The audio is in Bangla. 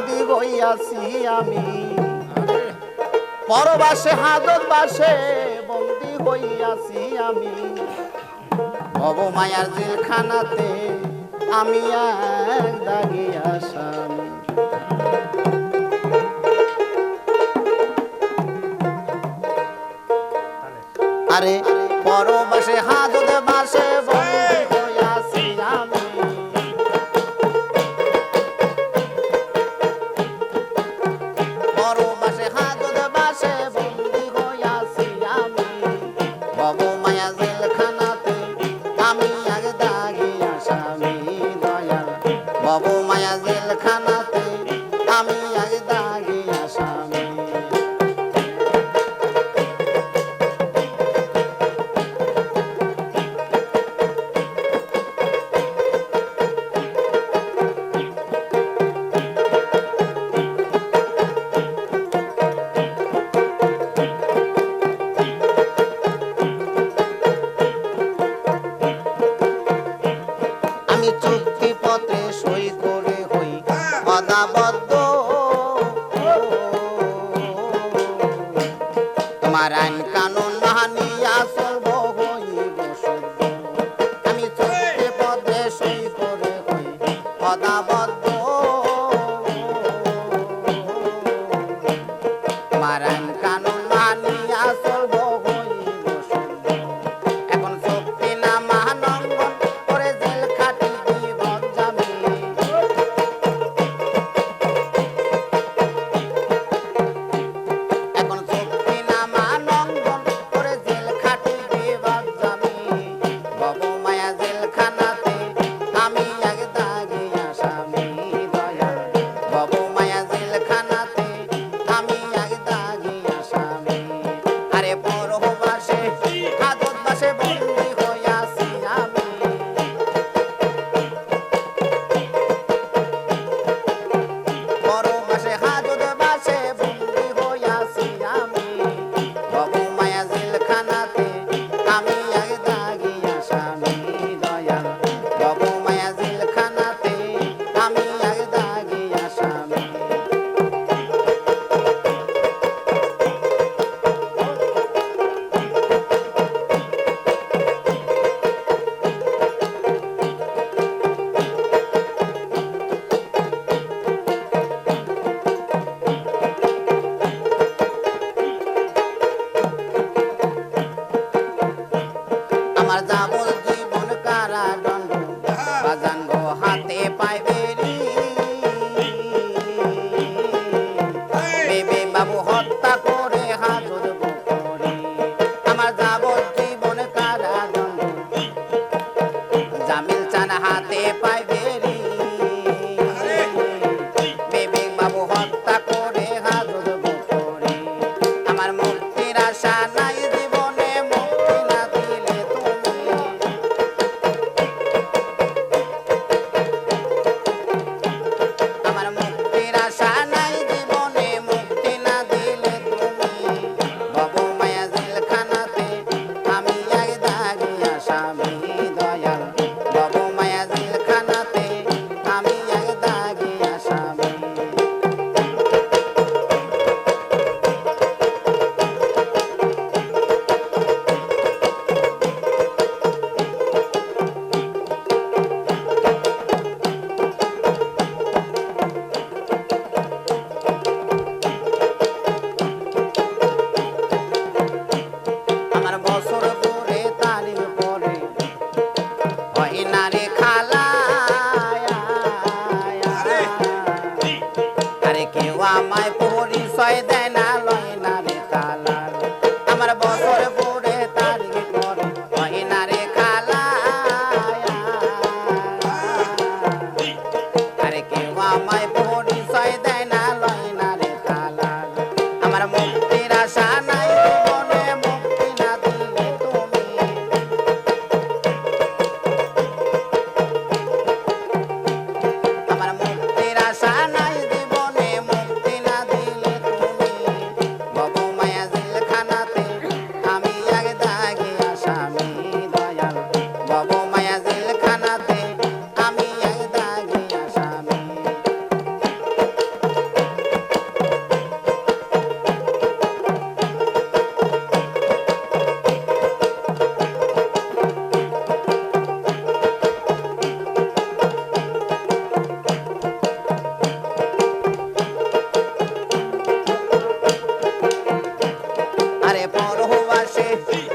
বন্দি হইয়াছি আমি, পরবাসে হাজত বাসে বন্দি হইয়াছি আমি। অবমায়ার জেলখানাতে আমি আসাম। আরে, পরবাসে হাজত বাসে বন্দি favor. কারাবদ্ধ আমার দাম আমায় পরিচয় দেয় না না রে খালার আমার বছর পড়ে রে খালা আরে পরবাসে